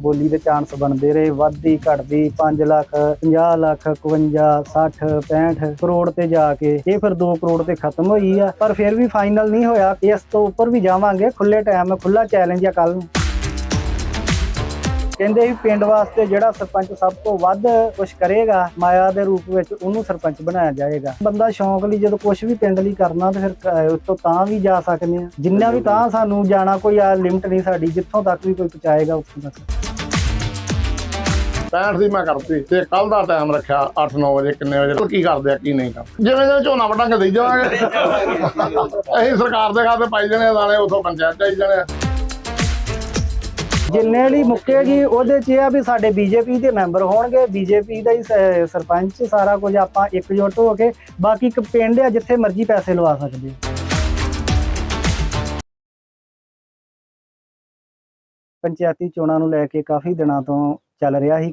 ਬੋਲੀ ਦੇ ਚਾਂਸ ਬਣਦੇ ਰਹੇ, ਵੱਧਦੀ ਘਟਦੀ 5 ਲੱਖ 50 ਲੱਖ 51 60 65 ਕਰੋੜ ਤੇ ਜਾ ਕੇ ਇਹ ਫਿਰ 2 ਕਰੋੜ ਤੇ ਖਤਮ ਹੋਈ ਆ। ਪਰ ਫਿਰ ਵੀ ਫਾਈਨਲ ਨਹੀਂ ਹੋਇਆ। ਇਸ ਤੋਂ ਉੱਪਰ ਵੀ ਜਾਵਾਂਗੇ। ਖੁੱਲੇ ਟਾਈਮ ਖੁੱਲਾ ਚੈਲੰਜ ਆ ਕੱਲ ਨੂੰ। ਕਹਿੰਦੇ ਵੀ ਪਿੰਡ ਵਾਸਤੇ ਜਿਹੜਾ ਸਰਪੰਚ ਸਭ ਤੋਂ ਵੱਧ ਕੁਝ ਕਰੇਗਾ, ਮਾਇਆ ਦੇ ਰੂਪ ਵਿੱਚ ਉਹਨੂੰ ਸਰਪੰਚ ਬਣਾਇਆ ਜਾਏਗਾ। ਬੰਦਾ ਸ਼ੌਂਕ ਲਈ ਜਦੋਂ ਕੁਝ ਵੀ ਪਿੰਡ ਲਈ ਕਰਨਾ ਤੇ ਫਿਰ ਕ- ਉਸ ਤੋਂ ਤਾਂ ਵੀ ਜਾ ਸਕਦੇ ਆ। ਜਿੰਨਾ ਵੀ ਤਾਂ ਸਾਨੂੰ ਜਾਣਾ, ਕੋਈ ਆ ਲਿਮਟ ਨਹੀਂ ਸਾਡੀ। ਜਿੱਥੋਂ ਤੱਕ ਵੀ ਕੋਈ ਪਹੁੰਚਾਏਗਾ, ਉੱਥੋਂ ਤੱਕ। 65 ਦੀ ਮੈਂ ਕਰਤੀ ਤੇ ਕੱਲ ਦਾ ਟਾਈਮ ਰੱਖਿਆ 8-9 ਵਜੇ, ਕਿੰਨੇ ਵਜੇ ਕੀ ਕਰਦੇ ਆ, ਕੀ ਨਹੀਂ ਕਰਦੇ। ਜਿਵੇਂ ਜਿਵੇਂ ਝੋਨਾ ਵਟਾਂਗੇ ਦੇਈ ਜਾਵਾਂਗੇ। ਅਸੀਂ ਸਰਕਾਰ ਦੇ ਖਾਤੇ ਪਾਈ ਜਾਣੇ ਦਾਣੇ ਉਥੋਂ ਪੰਚਾਇਤ ਚਾਈ ਜਾਣੇ ਜਿੰਨੇ ਲਈ ਮੁੱਕੇਗੀ ਉਹਦੇ 'ਚ ਇਹ ਆ ਵੀ ਸਾਡੇ ਬੀਜੇਪੀ ਦੇ ਮੈਂਬਰ ਹੋਣਗੇ। ਬੀਜੇਪੀ ਦਾ ਹੀ ਸਰਪੰਚ, ਸਾਰਾ ਕੁਝ ਆਪਾਂ ਇਕਜੁੱਟ ਹੋ ਕੇ, ਬਾਕੀ ਇੱਕ ਪਿੰਡ ਆ ਜਿੱਥੇ ਮਰਜ਼ੀ ਪੈਸੇ ਲਵਾ ਸਕਦੇ ਪੰਚਾਇਤੀ ਚੋਣਾਂ ਨੂੰ ਲੈ ਕੇ ਕਾਫੀ ਦਿਨਾਂ ਤੋਂ ਚੱਲ ਰਿਹਾ ਸੀ।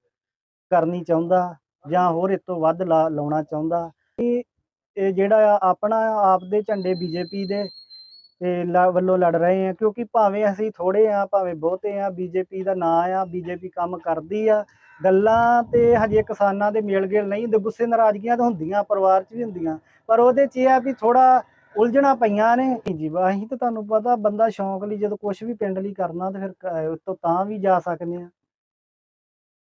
ਕਰਨੀ ਚਾਹੁੰਦਾ ਜਾਂ ਹੋਰ ਇਸ ਤੋਂ ਵੱਧ ਲਾ- ਲਾਉਣਾ ਚਾਹੁੰਦਾ। ਇਹ ਇਹ ਜਿਹੜਾ ਆਪਣਾ ਆਪ ਦੇ ਝੰਡੇ ਬੀਜੇਪੀ ਦੇ ਵੱਲੋਂ ਲੜ ਰਹੇ ਆ, ਕਿਉਂਕਿ ਭਾਵੇਂ ਅਸੀਂ ਥੋੜੇ ਆ, ਭਾਵੇਂ ਬਹੁਤੇ ਆ, ਬੀਜੇਪੀ ਦਾ ਨਾਂ ਆ, ਬੀਜੇਪੀ ਕੰਮ ਕਰਦੀ ਆ, ਗੱਲਾਂ ਤੇ ਹਜੇ ਕਿਸਾਨਾਂ ਦੇ ਮੇਲ ਗੇਲ ਨਹੀਂ ਹੁੰਦੇ ਗੁੱਸੇ ਨਾਰਾਜ਼ਗੀਆਂ ਤਾਂ ਹੁੰਦੀਆਂ, ਪਰਿਵਾਰ 'ਚ ਵੀ ਹੁੰਦੀਆਂ, ਪਰ ਉਹਦੇ 'ਚ ਇਹ ਆ ਵੀ ਥੋੜਾ ਉਲਝਣਾ ਪਈਆਂ ਨੇ। ਜੀ ਵਾ ਅਸੀਂ ਤਾਂ ਤੁਹਾਨੂੰ ਪਤਾ ਬੰਦਾ ਸ਼ੌਂਕ ਲਈ ਜਦੋਂ ਕੁਝ ਵੀ ਪਿੰਡ ਲਈ ਕਰਨਾ, ਤੇ ਫਿਰ ਕ- ਤਾਂ ਵੀ ਜਾ ਸਕਦੇ ਆ।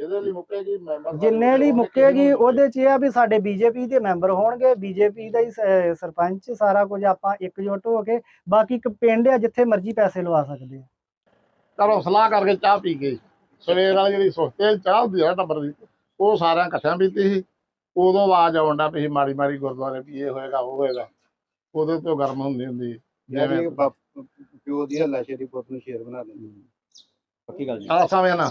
ਜਿਹਦੇ ਲਈ ਮੁੱਕੇਗੀ ਮੈਂਬਰ ਜਿੰਨੇ ਲਈ ਮੁੱਕੇਗੀ ਉਹਦੇ 'ਚ ਇਹ ਆ ਵੀ ਸਾਡੇ ਬੀਜੇਪੀ ਦੇ ਮੈਂਬਰ ਹੋਣਗੇ ਬੀਜੇਪੀ ਦਾ ਹੀ ਸ- ਸਰਪੰਚ ਸਾਰਾ ਕੁਝ ਆਪਾਂ ਇਕਜੁੱਟ ਹੋ ਕੇ ਬਾਕੀ ਇੱਕ ਪਿੰਡ ਆ ਜਿੱਥੇ ਮਰਜ਼ੀ ਪੈਸੇ ਲਵਾ ਸਕਦੇ ਆ। ਘਰੋਂ ਸਲਾਹ ਕਰਕੇ ਚਾਹ ਪੀ ਗਏ ਸਵੇਰ ਵਾਲੀ ਜਿਹੜੀ ਸੁਸਤੇ ਚਾਹ ਹੁੰਦੀ ਆ ਟੱਬਰ ਦੀ ਉਹ ਸਾਰਿਆਂ ਇਕੱਠਿਆਂ ਪੀਤੀ ਸੀ। ਉਦੋਂ ਆਵਾਜ਼ ਆਉਂਦਾ ਪਈ ਮਾੜੀ ਮਾੜੀ ਗੁਰਦੁਆਰੇ ਵੀ ਇਹ ਹੋਏਗਾ ਉਹ ਹੋਏਗਾ। ਉਹਦੇ ਤੋਂ ਗਰਮ ਹੁੰਦੀ ਹੁੰਦੀ ਜਿਵੇਂ ਜਿਵੇਂ ਪਿਓ ਦੀ ਹੱਲਾ ਸ਼ੇਰੀ ਪੁੱਤ ਨੂੰ ਸ਼ੇਰ ਬਣਾ ਦਿੰਦੇ। ਪੱਕੀ ਗੱਲ ਜੀ ਆ ਸਮੇਂ ਨਾ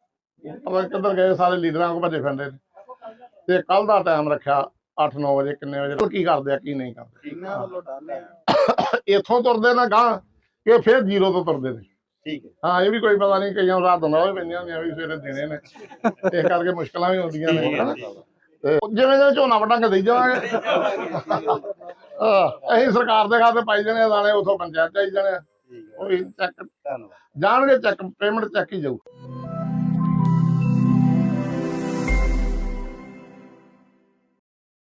ਪਤਾ ਕਿੱਧਰ ਗਏ ਸਾਰੇ ਲੀਡਰਾਂ ਕੋ ਭੱਜੇ ਫਿਰਦੇ ਨੇ। ਤੇ ਕੱਲ ਦਾ ਟਾਈਮ ਰੱਖਿਆ 8-9 ਵਜੇ ਕਿੰਨੇ ਵਜੇ ਕੀ ਕਰਦੇ ਆ ਕੀ ਨਹੀਂ ਕਰਦੇ। ਇਹਨਾਂ ਵੱਲੋਂ ਡਰ ਹੈ? ਇੱਥੋਂ ਤੁਰਦੇ ਨਾ ਗਾਂ ਇਹ ਫਿਰ ਜ਼ੀਰੋ ਤੋਂ ਤੁਰਦੇ ਨੇ। ਠੀਕ ਹੈ। ਹਾਂ ਇਹ ਵੀ ਕੋਈ ਪਤਾ ਨਹੀਂ ਕਈਆਂ ਨੂੰ ਰਾਤ ਹੁੰਦਾ ਵੀ ਪੈਂਦੀਆਂ ਹੁੰਦੀਆਂ ਵੀ ਸਵੇਰੇ ਦੇਣੇ ਨੇ। ਇਸ ਕਰਕੇ ਮੁਸ਼ਕਲਾਂ ਵੀ ਹੁੰਦੀਆਂ ਨੇ। ਹਨਾ। ਤੇ ਜਿਵੇਂ ਜਿਵੇਂ ਝੋਨਾ ਵਟਾਂਗੇ ਦੇਈ ਜਾਵਾਂਗੇ। ਆਹ, ਅਸੀਂ ਸਰਕਾਰ ਦੇ ਖਾਤੇ ਪਾਈ ਜਾਣੇ ਆ ਦਾਣੇ ਉਥੋਂ ਪੰਚਾਇਤ ਚ ਆਈ ਜਾਣੇ ਆ। ਉਹ ਚੈੱਕ ਧੰਨਵਾਦ। ਜਾਣਗੇ ਚੈੱਕ ਪੇਮੈਂਟ ਚੈੱਕ ਹੀ ਜਾਊ।